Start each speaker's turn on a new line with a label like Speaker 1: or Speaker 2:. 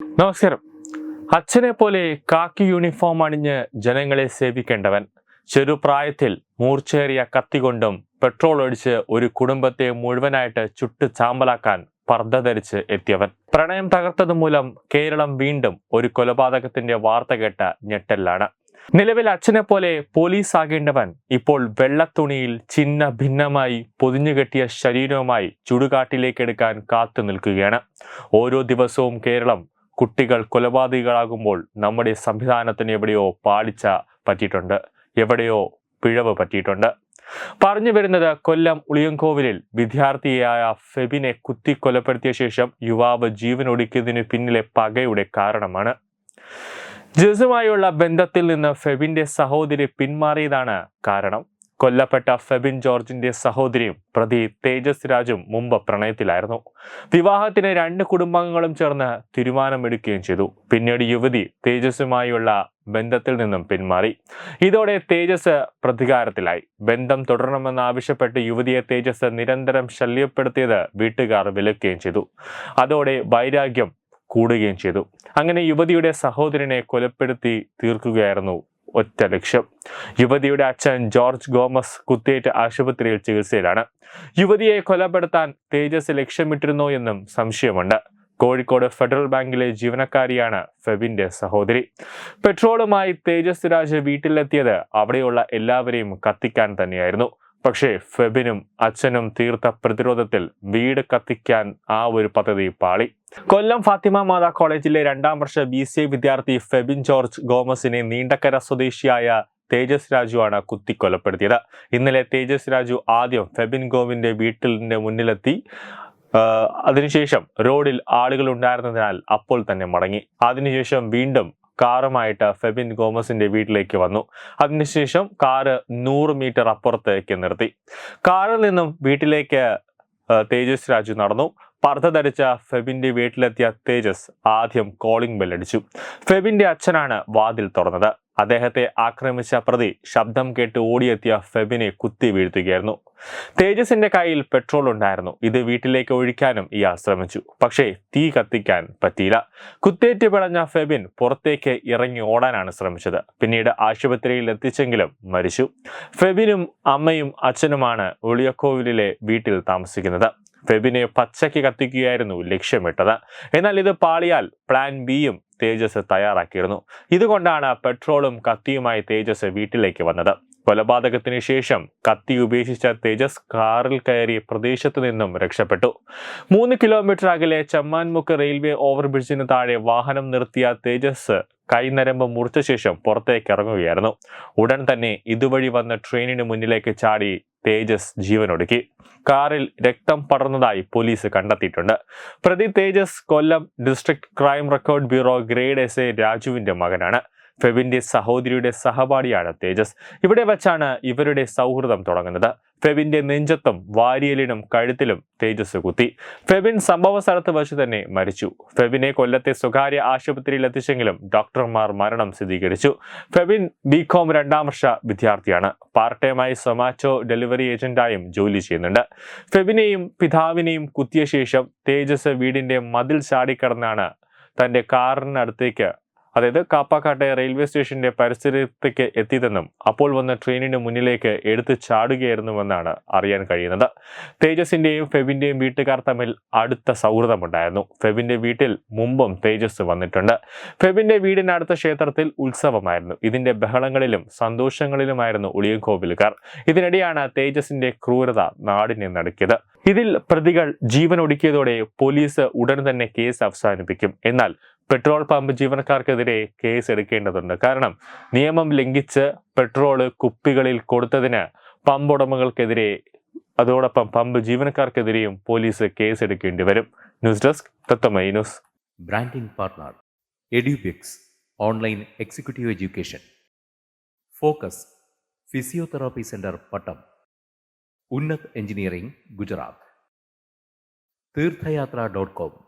Speaker 1: നമസ്കാരം. അച്ഛനെ പോലെ കാക്കി യൂണിഫോം അണിഞ്ഞ് ജനങ്ങളെ സേവിക്കേണ്ടവൻ. ചെറുപ്രായത്തിൽ മൂർച്ചേറിയ കത്തികൊണ്ടും പെട്രോൾ ഒഴിച്ച് ഒരു കുടുംബത്തെ മുഴുവനായിട്ട് ചുട്ട് ചാമ്പലാക്കാൻ പർദ്ദ ധരിച്ച് എത്തിയവൻ. പ്രണയം തകർത്തത് മൂലം കേരളം വീണ്ടും ഒരു കൊലപാതകത്തിന്റെ വാർത്ത കേട്ട ഞെട്ടലാണ് നിലവിൽ അച്ഛനെ പോലെ പോലീസ് ആകേണ്ടവൻ ഇപ്പോൾ വെള്ളത്തുണിയിൽ ചിന്ന ഭിന്നമായി പൊതിഞ്ഞുകെട്ടിയ ശരീരവുമായി ചുടുകാട്ടിലേക്ക് എടുക്കാൻ കാത്തു നിൽക്കുകയാണ്. ഓരോ ദിവസവും കേരളം കുട്ടികൾ കൊലപാതകികളാകുമ്പോൾ നമ്മുടെ സംവിധാനത്തിന് എവിടെയോ പാളിച്ച പറ്റിയിട്ടുണ്ട്. എവിടെയോ പിഴവ് പറ്റിയിട്ടുണ്ട്. പറഞ്ഞു വരുന്നത് കൊല്ലം ഉളിയങ്കോവിലിൽ വിദ്യാർത്ഥിയായ ഫെബിനെ കുത്തി കൊലപ്പെടുത്തിയ ശേഷം യുവാവ് ജീവനൊടുക്കിയതിനു പിന്നിലെ പകയുടെ കാരണമാണ്. ജസുമായുള്ള ബന്ധത്തിൽ നിന്ന് ഫെബിന്റെ സഹോദരി പിന്മാറിയതാണ് കാരണം. കൊല്ലപ്പെട്ട ഫെബിൻ ജോർജിന്റെ സഹോദരിയും പ്രതി തേജസ് രാജും മുമ്പ് പ്രണയത്തിലായിരുന്നു. വിവാഹത്തിന് രണ്ട് കുടുംബാംഗങ്ങളും ചേർന്ന് തീരുമാനമെടുക്കുകയും ചെയ്തു. പിന്നീട് യുവതി തേജസ്സുമായുള്ള ബന്ധത്തിൽ നിന്നും പിന്മാറി. ഇതോടെ തേജസ് പ്രതികാരത്തിലായി. ബന്ധം തുടരണമെന്ന് ആവശ്യപ്പെട്ട് യുവതിയെ തേജസ് നിരന്തരം ശല്യപ്പെടുത്തിയത് വീട്ടുകാർ വിലക്കുകയും ചെയ്തു. അതോടെ വൈരാഗ്യം കൂടുകയും ചെയ്തു. അങ്ങനെ യുവതിയുടെ സഹോദരനെ കൊലപ്പെടുത്തി തീർക്കുകയായിരുന്നു ഒറ്റ ലക്ഷ്യം. യുവതിയുടെ അച്ഛൻ ജോർജ് ഗോമസ് കുത്തേറ്റ് ആശുപത്രിയിൽ ചികിത്സയിലാണ്. യുവതിയെ കൊലപ്പെടുത്താൻ തേജസ് ലക്ഷ്യമിട്ടിരുന്നോ എന്നും സംശയമുണ്ട്. കോഴിക്കോട് ഫെഡറൽ ബാങ്കിലെ ജീവനക്കാരിയാണ് ഫെബിന്റെ സഹോദരി. പെട്രോളുമായി തേജസ് രാജ് വീട്ടിലെത്തിയത് അവിടെയുള്ള എല്ലാവരെയും കത്തിക്കാൻ തന്നെയായിരുന്നു. പക്ഷേ ഫെബിനും അച്ഛനും തീർത്ത പ്രതിരോധത്തിൽ വീട് കത്തിക്കാൻ ആ ഒരു പദ്ധതി പാളി. കൊല്ലം ഫാത്തിമ മാതാ കോളേജിലെ രണ്ടാം വർഷ ബി സി വിദ്യാർത്ഥി ഫെബിൻ ജോർജ് ഗോമസിനെ നീണ്ടക്കര സ്വദേശിയായ തേജസ് രാജുവാണ് കുത്തിക്കൊലപ്പെടുത്തിയത്. ഇന്നലെ തേജസ് രാജു ആദ്യം ഫെബിൻ ഗോവിന്റെ വീട്ടിലിന്റെ മുന്നിലെത്തി. അതിനുശേഷം റോഡിൽ ആളുകൾ ഉണ്ടായിരുന്നതിനാൽ അപ്പോൾ തന്നെ മടങ്ങി. അതിനുശേഷം വീണ്ടും കാറുമായിട്ട് ഫെബിൻ ഗോമസിന്റെ വീട്ടിലേക്ക് വന്നു. അതിനുശേഷം കാറ് നൂറ് മീറ്റർ അപ്പുറത്തേക്ക് നിർത്തി. കാറിൽ നിന്നും വീട്ടിലേക്ക് തേജസ് രാജു നടന്നു. പർദ്ധ ധരിച്ച ഫെബിന്റെ വീട്ടിലെത്തിയ തേജസ് ആദ്യം കോളിംഗ് ബെല്ലടിച്ചു ഫെബിന്റെ അച്ഛനാണ് വാതിൽ തുറന്നത്. അദ്ദേഹത്തെ ആക്രമിച്ച പ്രതി ശബ്ദം കേട്ട് ഓടിയെത്തിയ ഫെബിനെ കുത്തി വീഴ്ത്തുകയായിരുന്നു. തേജസിന്റെ കയ്യിൽ പെട്രോൾ ഉണ്ടായിരുന്നു. ഇത് വീട്ടിലേക്ക് ഒഴിക്കാനും ഇയാൾ ശ്രമിച്ചു. പക്ഷേ തീ കത്തിക്കാൻ പറ്റിയില്ല. കുത്തേറ്റ് പിടഞ്ഞ ഫെബിൻ പുറത്തേക്ക് ഇറങ്ങി ഓടാനാണ് ശ്രമിച്ചത്. പിന്നീട് ആശുപത്രിയിൽ എത്തിച്ചെങ്കിലും മരിച്ചു. ഫെബിനും അമ്മയും അച്ഛനുമാണ് ഒളിയക്കോവിലെ വീട്ടിൽ താമസിക്കുന്നത്. ഫെബിനെ പച്ചയ്ക്ക് കത്തിക്കുകയായിരുന്നു ലക്ഷ്യമിട്ടത്. എന്നാൽ ഇത് പാളിയാൽ പ്ലാൻ ബിയും തേജസ് തയ്യാറാക്കിയിരുന്നു. ഇതുകൊണ്ടാണ് പെട്രോളും കത്തിയുമായി തേജസ് വീട്ടിലേക്ക് വന്നത്. കൊലപാതകത്തിന് ശേഷം കത്തി ഉപേക്ഷിച്ച തേജസ് കാറിൽ കയറി പ്രദേശത്തു നിന്നും രക്ഷപ്പെട്ടു. മൂന്ന് കിലോമീറ്റർ അകലെ ചമ്മാൻമുക്ക് റെയിൽവേ ഓവർബ്രിഡ്ജിന് താഴെ വാഹനം നിർത്തിയ തേജസ് കൈനരമ്പ് മുറിച്ച ശേഷം പുറത്തേക്ക് ഇറങ്ങുകയായിരുന്നു. ഉടൻ തന്നെ ഇതുവഴി വന്ന ട്രെയിനിന് മുന്നിലേക്ക് ചാടി തേജസ് ജീവനൊടുക്കി. കാറിൽ രക്തം പടർന്നതായി പോലീസ് കണ്ടെത്തിയിട്ടുണ്ട്. പ്രതി Tejas Kollam district crime record bureau grade S A രാജുവിന്റെ മകനാണ്. ഫെബിന്റെ സഹോദരിയുടെ സഹപാഠിയാണ് തേജസ്. ഇവിടെ വച്ചാണ് ഇവരുടെ സൗഹൃദം തുടങ്ങുന്നത്. ഫെബിന്റെ നെഞ്ചത്തും വാരിയലിനും കഴുത്തിലും തേജസ് കുത്തി. ഫെബിൻ സംഭവ സ്ഥലത്ത് വച്ച് തന്നെ മരിച്ചു. ഫെബിനെ കൊല്ലത്തെ സ്വകാര്യ ആശുപത്രിയിൽ എത്തിച്ചെങ്കിലും ഡോക്ടർമാർ മരണം സ്ഥിരീകരിച്ചു. ഫെബിൻ ബികോം രണ്ടാം വർഷ വിദ്യാർത്ഥിയാണ്. പാർട്ട് ടൈമായി സൊമാറ്റോ ഡെലിവറി ഏജന്റായും ജോലി ചെയ്യുന്നുണ്ട്. ഫെബിനെയും പിതാവിനെയും കുത്തിയ ശേഷം തേജസ് വീടിന്റെ മതിൽ ചാടിക്കടന്നാണ് തന്റെ കാറിനടുത്തേക്ക് അതായത് കാപ്പാക്കാട്ടെ റെയിൽവേ സ്റ്റേഷന്റെ പരിസരത്തേക്ക് എത്തിയതെന്നും അപ്പോൾ വന്ന ട്രെയിനിന് മുന്നിലേക്ക് എടുത്തു ചാടുകയായിരുന്നുവെന്നാണ് അറിയാൻ കഴിയുന്നത്. തേജസിന്റെയും ഫെബിന്റെയും വീട്ടുകാർ തമ്മിൽ അടുത്ത സൗഹൃദമുണ്ടായിരുന്നു. ഫെബിന്റെ വീട്ടിൽ മുമ്പും തേജസ് വന്നിട്ടുണ്ട്. ഫെബിന്റെ വീടിനടുത്ത ക്ഷേത്രത്തിൽ ഉത്സവമായിരുന്നു. ഇതിന്റെ ബഹളങ്ങളിലും സന്തോഷങ്ങളിലുമായിരുന്നു ഉളിയൻകോവിലുകാർ ഇതിനിടെയാണ് തേജസിന്റെ ക്രൂരത നാടിനെ നടുക്കിയത്. ഇതിൽ പ്രതികൾ ജീവനൊടുക്കിയതോടെ പോലീസ് ഉടൻ തന്നെ കേസ് അവസാനിപ്പിക്കും. എന്നാൽ പെട്രോൾ പമ്പ് ജീവനക്കാർക്കെതിരെ കേസ് എടുക്കേണ്ടതുണ്ട്. കാരണം നിയമം ലംഘിച്ച് പെട്രോൾ കുപ്പികളിൽ കൊടുത്തതിന് പമ്പ് ഉടമകൾക്കെതിരെ അതോടൊപ്പം പമ്പ് ജീവനക്കാർക്കെതിരെയും പോലീസ് കേസ് എടുക്കേണ്ടി വരും. News desk Thathamai news.
Speaker 2: Branding partner Edubix online executive education. Focus physiotherapy centre Pattam. Unnath engineering Gujarat. Theerthayathra dot com.